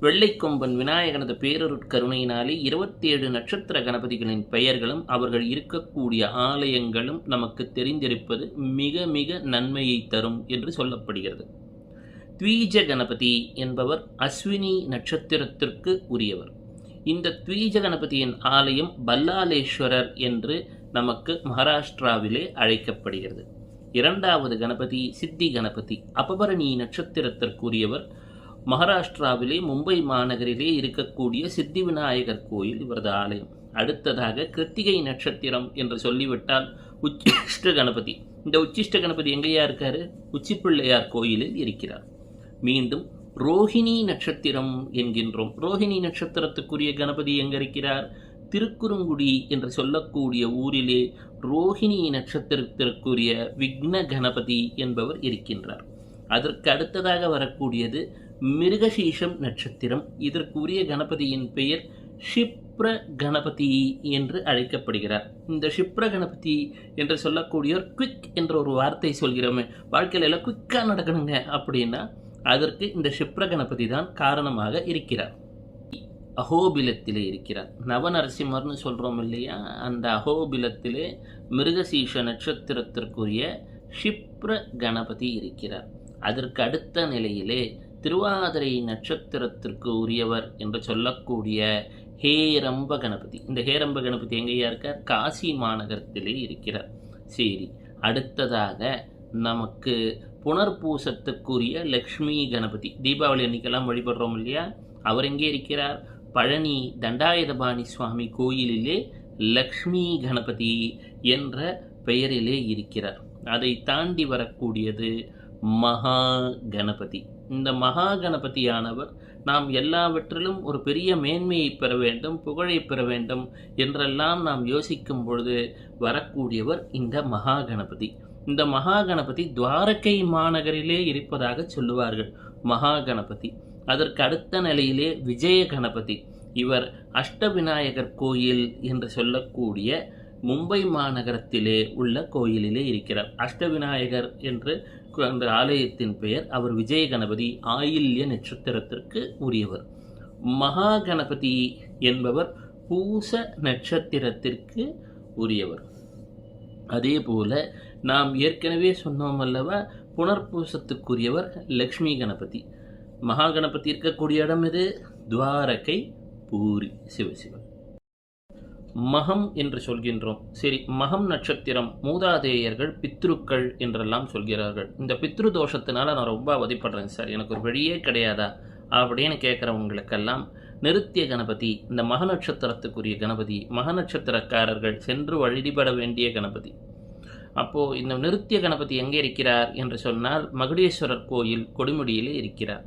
வெள்ளைக்கொம்பன் விநாயகனது பேரருட்கருணையினாலே இருபத்தி ஏழு நட்சத்திர கணபதிகளின் பெயர்களும் அவர்கள் இருக்கக்கூடிய ஆலயங்களும் நமக்கு தெரிந்திருப்பது மிக மிக நன்மையை தரும் என்று சொல்லப்படுகிறது. த்வீஜ கணபதி என்பவர் அஸ்வினி நட்சத்திரத்திற்கு உரியவர். இந்த த்வீஜ கணபதியின் ஆலயம் பல்லாலேஸ்வரர் என்று நமக்கு மகாராஷ்டிராவிலே அழைக்கப்படுகிறது. இரண்டாவது கணபதி சித்தி கணபதி அபபரணி நட்சத்திரத்திற்குரியவர் மகாராஷ்டிராவிலே மும்பை மாநகரிலே இருக்கக்கூடிய சித்தி விநாயகர் கோயில் இவரது ஆலயம். அடுத்ததாக கிருத்திகை நட்சத்திரம் என்று சொல்லிவிட்டால் உச்சிஷ்ட கணபதி. இந்த உச்சிஷ்ட கணபதி எங்கேயா இருக்காரு? உச்சிப்பிள்ளையார் கோயிலில் இருக்கிறார். மீண்டும் ரோஹிணி நட்சத்திரம் என்கின்றோம். ரோஹிணி நட்சத்திரத்துக்குரிய கணபதி எங்க இருக்கிறார் திருக்குறுங்குடி என்று சொல்லக்கூடிய ஊரிலே ரோஹிணி நட்சத்திரத்திற்குரிய விக்ன கணபதி என்பவர் இருக்கின்றார். அதற்கு அடுத்ததாக வரக்கூடியது மிருகசீஷம் நட்சத்திரம். இதற்குரிய கணபதியின் பெயர் ஷிப்ர கணபதி என்று அழைக்கப்படுகிறார். இந்த ஷிப்ர கணபதி என்று சொல்லக்கூடியவர் குவிக் என்ற ஒரு வார்த்தை சொல்கிறோமே. வாழ்க்கையில் எல்லாம் குவிக்காக நடக்கணுங்க அப்படின்னா அதற்கு இந்த ஷிப்ர கணபதி தான் காரணமாக இருக்கிறார். அகோபிலத்திலே இருக்கிறார். நவநரசிம்மர்னு சொல்கிறோம் இல்லையா? அந்த அகோபிலத்திலே மிருகசீஷ நட்சத்திரத்திற்குரிய ஷிப்ர கணபதி இருக்கிறார். அதற்கு அடுத்த நிலையிலே திருவாதிரை நட்சத்திரத்திற்கு உரியவர் என்று சொல்லக்கூடிய ஹேரம்ப கணபதி. இந்த ஹேரம்ப கணபதி எங்கேயா இருக்கார்? காசி மாநகரத்திலே இருக்கிறார். சரி அடுத்ததாக நமக்கு புனர்பூசத்துக்குரிய லக்ஷ்மி கணபதி. தீபாவளி அன்னைக்கெல்லாம் வழிபடுறோம் இல்லையா? அவர் எங்கே இருக்கிறார்? பழனி தண்டாயுதபாணி சுவாமி கோயிலிலே லக்ஷ்மி கணபதி என்ற பெயரிலே இருக்கிறார். அதை தாண்டி வரக்கூடியது மகா கணபதி. இந்த மகா கணபதியானவர் நாம் எல்லாவற்றிலும் ஒரு பெரிய மேன்மையை பெற வேண்டும் புகழை பெற வேண்டும் என்றெல்லாம் நாம் யோசிக்கும் பொழுது வரக்கூடியவர் இந்த மகா கணபதி இந்த மகா கணபதி துவாரகை மாநகரிலே இருப்பதாக சொல்லுவார்கள் மகா கணபதி அதற்கு அடுத்த நிலையிலே விஜய கணபதி இவர் அஷ்டவிநாயகர் கோயில் என்று சொல்லக்கூடிய மும்பை மாநகரத்திலே உள்ள கோயிலிலே இருக்கிறார். அஷ்டவிநாயகர் என்று அந்த ஆலயத்தின் பெயர் அவர் விஜய கணபதி ஆயில்ய நட்சத்திரத்திற்கு உரியவர். மகா கணபதி என்பவர் பூச நட்சத்திரத்திற்கு உரியவர். அதே போல நாம் ஏற்கனவே சொன்னோம் அல்லவா புனர்பூசத்துக்குரியவர் லக்ஷ்மி கணபதி. மகா கணபதி இருக்கக்கூடிய இடம் இது துவாரகை பூரி சிவசிவன். மகம் என்று சொல்கின்றோம். சரி மகம் நட்சத்திரம் மூதாதேயர்கள் பித்ருக்கள் என்றெல்லாம் சொல்கிறார்கள். இந்த பித்ரு தோஷத்தினால நான் ரொம்ப அவதிப்படுறேன் சார். எனக்கு ஒரு வழியே கிடையாதா அப்படின்னு கேட்குறவங்களுக்கெல்லாம் நிருத்திய கணபதி இந்த மக நட்சத்திரத்துக்குரிய கணபதி மக நட்சத்திரக்காரர்கள் சென்று வழிபட வேண்டிய கணபதி. அப்போது இந்த நிருத்திய கணபதி எங்கே இருக்கிறார் என்று சொன்னால் மகுடேஸ்வரர் கோயில் கொடுமுடியிலே இருக்கிறார்.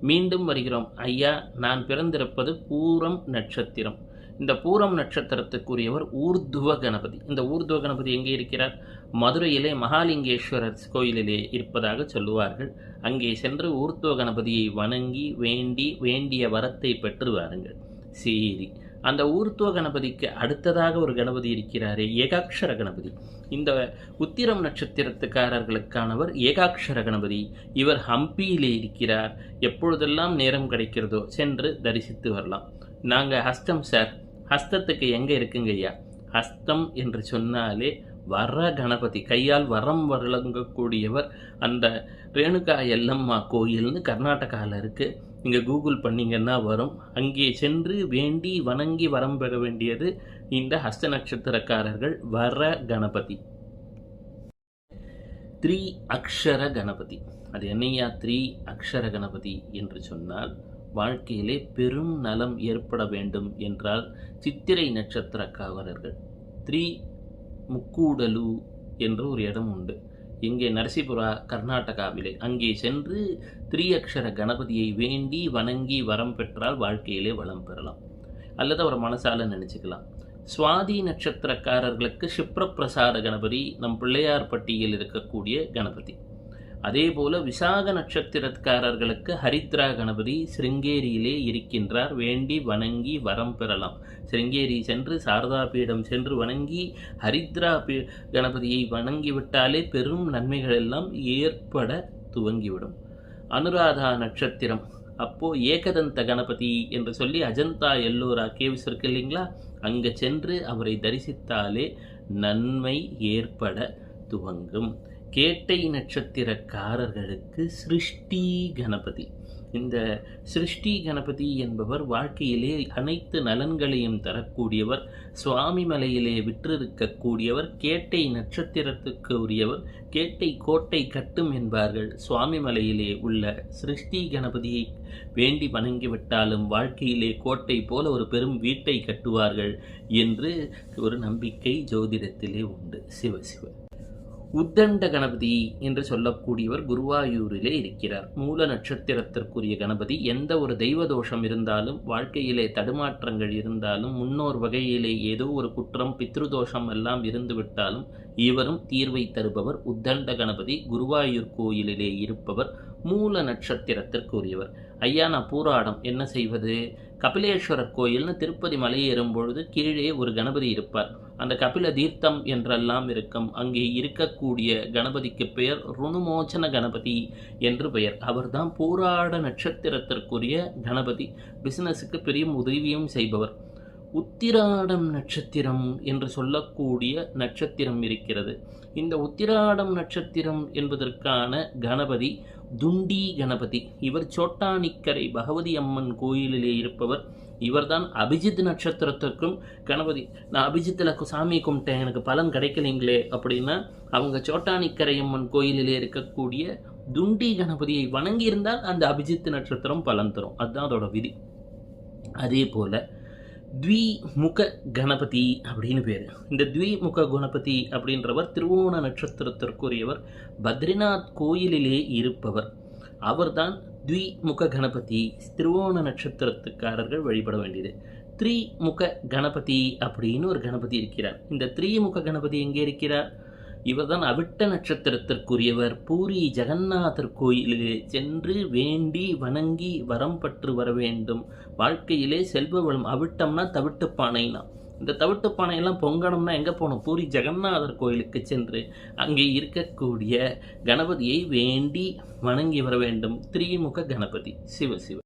மீண்டும் வருகிறோம். ஐயா நான் பிறந்திருப்பது பூரம் நட்சத்திரம். இந்த பூரம் நட்சத்திரத்துக்குரியவர் ஊர்துவ கணபதி. இந்த ஊர்துவ கணபதி எங்கே இருக்கிறார்? மதுரையிலே மகாலிங்கேஸ்வரர் கோயிலிலே இருப்பதாக சொல்லுவார்கள். அங்கே சென்று ஊர்துவ கணபதியை வணங்கி வேண்டி வேண்டிய வரத்தை பெற்று வாருங்கள். சரி அந்த ஊர்த்துவ கணபதிக்கு அடுத்ததாக ஒரு கணபதி இருக்கிறாரே ஏகாட்சர கணபதி. இந்த உத்திரம் நட்சத்திரத்துக்காரர்களுக்கானவர் ஏகாட்சர கணபதி. இவர் ஹம்பியிலே இருக்கிறார். எப்பொழுதெல்லாம் நேரம் கிடைக்கிறதோ சென்று தரிசித்து வரலாம். நாங்கள் ஹஸ்தம் சார் ஹஸ்தத்துக்கு எங்கே இருக்குங்க ஐயா? ஹஸ்தம் என்று சொன்னாலே வர கணபதி கையால் வரம் வழங்கக்கூடியவர் அந்த ரேணுகா எல்லம்மா கோயில்னு கர்நாடகாவில் இருக்குது இங்கே கூகுள் பண்ணிங்கன்னா வரும். அங்கே சென்று வேண்டி வணங்கி வரம் பெற வேண்டியது இந்த ஹஸ்த நட்சத்திரக்காரர்கள் வர கணபதி. த்ரீ அக்ஷர கணபதி. அது என்னையா? த்ரீ அக்ஷர கணபதி என்று சொன்னால் வாழ்க்கையிலே பெரும் நலம் ஏற்பட வேண்டும் என்றால் சித்திரை நட்சத்திரக்காரர்கள். த்ரீ முக்கூடலு என்று ஒரு இடம் உண்டு. இங்கே நரசிபுரா கர்நாடகாவிலே. அங்கே சென்று திரியக்ஷர கணபதியை வேண்டி வணங்கி வரம் பெற்றால் வாழ்க்கையிலே வளம் பெறலாம். அல்லது அவர் மனசால நினச்சிக்கலாம். சுவாதி நட்சத்திரக்காரர்களுக்கு சிப்ரப்பிரசாத கணபதி நம் பிள்ளையார் பட்டியில் இருக்கக்கூடிய கணபதி. அதே போல விசாக நட்சத்திரக்காரர்களுக்கு ஹரித்ரா கணபதி சிருங்கேரியிலே இருக்கின்றார். வேண்டி வணங்கி வரம் பெறலாம். சிருங்கேரி சென்று சாரதா பீடம் சென்று வணங்கி ஹரித்ரா பீ கணபதியை வணங்கிவிட்டாலே பெரும் நன்மைகள் எல்லாம் ஏற்பட துவங்கிவிடும். அனுராதா நட்சத்திரம். அப்போது ஏகதந்த கணபதி என்று சொல்லி அஜந்தா எல்லோரா கேவ்ஸ் இருக்கு இல்லைங்களா? அங்கே சென்று அவரை தரிசித்தாலே நன்மை ஏற்பட துவங்கும். கேட்டை நட்சத்திரக்காரர்களுக்கு சிருஷ்டி கணபதி. இந்த சிருஷ்டி கணபதி என்பவர் வாழ்க்கையிலே அனைத்து நலன்களையும் தரக்கூடியவர் சுவாமி மலையிலே விற்றிருக்கக்கூடியவர் கேட்டை நட்சத்திரத்துக்கு உரியவர் கேட்டை கோட்டை கட்டும் என்பார்கள். சுவாமி மலையிலே உள்ள சிருஷ்டி கணபதியை வேண்டி வணங்கிவிட்டாலும் வாழ்க்கையிலே கோட்டை போல ஒரு பெரும் வீட்டை கட்டுவார்கள் என்று ஒரு நம்பிக்கை ஜோதிடத்திலே உண்டு. சிவ சிவ. உத்தண்ட கணபதி என்று சொல்லக்கூடியவர் குருவாயூரிலே இருக்கிறார். மூல நட்சத்திரத்திற்குரிய கணபதி எந்த ஒரு தெய்வ தோஷம் இருந்தாலும் வாழ்க்கையிலே தடுமாற்றங்கள் இருந்தாலும் முன்னோர் வகையிலே ஏதோ ஒரு குற்றம் பித்ருதோஷம் எல்லாம் இருந்துவிட்டாலும் இவரும் தீர்வை தருபவர் உத்தண்ட கணபதி குருவாயூர் கோயிலிலே இருப்பவர் மூல நட்சத்திரத்திற்குரியவர். ஐயா நான் பூராடம் என்ன செய்வது? கபிலேஸ்வரர் கோயில்னு திருப்பதி மலை பொழுது கீழே ஒரு கணபதி இருப்பார். அந்த கபில தீர்த்தம் என்றெல்லாம் இருக்கும். அங்கே இருக்கக்கூடிய கணபதிக்கு பெயர் ருணுமோச்சன கணபதி என்று பெயர். அவர்தான் பூராட நட்சத்திரத்திற்குரிய கணபதி. பிசினஸுக்கு பெரிய உதவியும் செய்பவர். உத்திராடம் நட்சத்திரம் என்று சொல்லக்கூடிய நட்சத்திரம் இருக்கிறது. இந்த உத்திராடம் நட்சத்திரம் என்பதற்கான கணபதி துண்டி கணபதி. இவர் சோட்டானிக்கரை பகவதி அம்மன் கோயிலிலே இருப்பவர். இவர்தான் அபிஜித் நட்சத்திரத்திற்கும் கணபதி. நான் அபிஜித்தில் சாமி கும்பிட்டேன் எனக்கு பலன் கிடைக்கலைங்களே அப்படின்னா அவங்க சோட்டானிக்கரையம்மன் கோயிலிலே இருக்கக்கூடிய துண்டி கணபதியை வணங்கியிருந்தால் அந்த அபிஜித் நட்சத்திரம் பலன் தரும். அதுதான் அதோட விதி. அதே போல் த்விமுக கணபதி அப்படின்னு பேர். இந்த த்விமுக கணபதி அப்படின்றவர் திருவோண நட்சத்திரத்திற்குரியவர். பத்ரிநாத் கோயிலிலே இருப்பவர். அவர்தான் த்விமுக கணபதி திருவோண நட்சத்திரத்துக்காரர்கள் வழிபட வேண்டியது. த்ரீமுக கணபதி அப்படின்னு ஒரு கணபதி இருக்கிறார். இந்த த்ரீமுக கணபதி எங்கே இருக்கிறார்? இவர்தான் அவிட்ட நட்சத்திரத்திற்குரியவர். பூரி ஜெகநாதர் கோயிலிலே சென்று வேண்டி வணங்கி வரம் பற்று வர வேண்டும். வாழ்க்கையிலே செல்வ வளம் அவிட்டம்னா தவிட்டு பானைனா இந்த தவிட்டு பானையெல்லாம் பொங்கணும்னா எங்கே போகணும்? பூரி ஜெகநாதர் கோயிலுக்கு சென்று அங்கே இருக்கக்கூடிய கணபதியை வேண்டி வணங்கி வர வேண்டும். திரிமுக கணபதி. சிவ சிவ.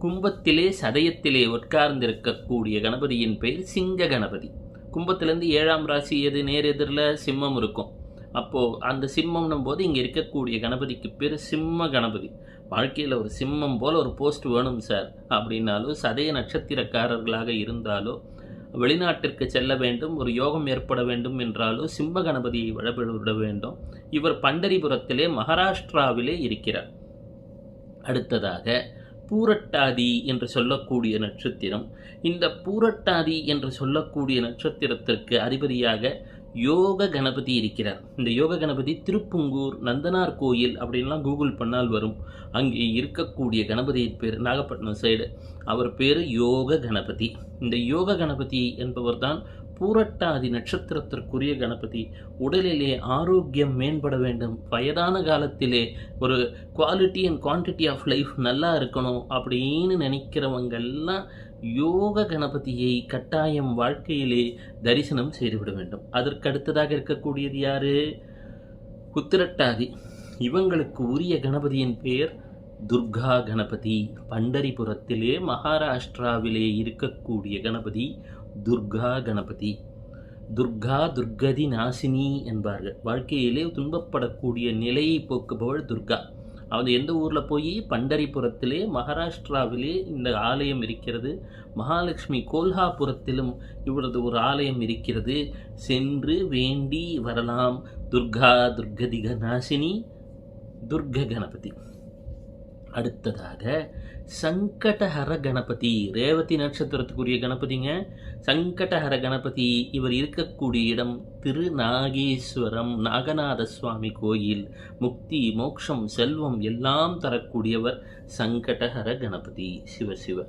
கும்பத்திலே சதயத்திலே உட்கார்ந்திருக்கக்கூடிய கணபதியின் பெயர் சிங்க கணபதி. கும்பத்திலேருந்து ஏழாம் ராசி எது நேர் எதிரில்? சிம்மம் இருக்கும். அப்போது அந்த சிம்மம்னும் போது இங்கே இருக்கக்கூடிய கணபதிக்கு பேர் சிம்ம கணபதி. வாழ்க்கையில் ஒரு சிம்மம் போல் ஒரு போஸ்ட் வேணும் சார். அப்படின்னாலோ சதய நட்சத்திரக்காரர்களாக இருந்தாலோ வெளிநாட்டிற்கு செல்ல வேண்டும் ஒரு யோகம் ஏற்பட வேண்டும் என்றாலோ சிம்ப கணபதியை வழிபட வேண்டும். இவர் பண்டரிபுரத்திலே மகாராஷ்டிராவிலே இருக்கிறார். அடுத்ததாக பூரட்டாதி என்று சொல்லக்கூடிய நட்சத்திரம். இந்த பூரட்டாதி என்று சொல்லக்கூடிய நட்சத்திரத்திற்கு அதிபதியாக யோக கணபதி இருக்கிறார். இந்த யோக கணபதி திருப்புங்கூர் நந்தனார் கோயில் அப்படின்லாம் கூகுள் பண்ணால் வரும். அங்கே இருக்கக்கூடிய கணபதியின் பேர் நாகப்பட்டினம் சைடு அவர் பேர் யோக கணபதி. இந்த யோக கணபதி என்பவர் தான் பூரட்டாதி நட்சத்திரத்திற்குரிய கணபதி உடலிலே ஆரோக்கியம் மேம்பட வேண்டும். வயதான காலத்திலே ஒரு quality and quantity of life நல்லா இருக்கணும் அப்படின்னு நினைக்கிறவங்கெல்லாம் யோக கணபதியை கட்டாயம் வாழ்க்கையிலே தரிசனம் செய்துவிட வேண்டும். அதற்கு அடுத்ததாக இருக்கக்கூடியது யாரு? உத்திரட்டாதி இவங்களுக்கு உரிய கணபதியின் பெயர் துர்கா கணபதி. பண்டரிபுரத்திலே மகாராஷ்டிராவிலே இருக்கக்கூடிய கணபதி. துர்கா கணபதி. துர்கா துர்கதி நாசினி என்பார்கள். வாழ்க்கையிலே துன்பப்படக்கூடிய நிலையை போக்குபவள் துர்கா. அது எந்த ஊரில் போய்? பண்டரிபுரத்திலே மகாராஷ்டிராவிலே இந்த ஆலயம் இருக்கிறது. மகாலட்சுமி கோல்ஹாபுரத்திலும் இவரது ஒரு ஆலயம் இருக்கிறது. சென்று வேண்டி வரலாம். துர்கா துர்கதிக நாசினி துர்க கணபதி. அடுத்ததாக சங்கடஹர கணபதி ரேவதி நட்சத்திரத்துக்குரிய கணபதிங்க. சங்கடஹர கணபதி இவர் இருக்கக்கூடிய இடம் திருநாகேஸ்வரம் நாகநாத சுவாமி கோயில். முக்தி மோட்சம் செல்வம் எல்லாம் தரக்கூடியவர் சங்கடஹர கணபதி. சிவ சிவ.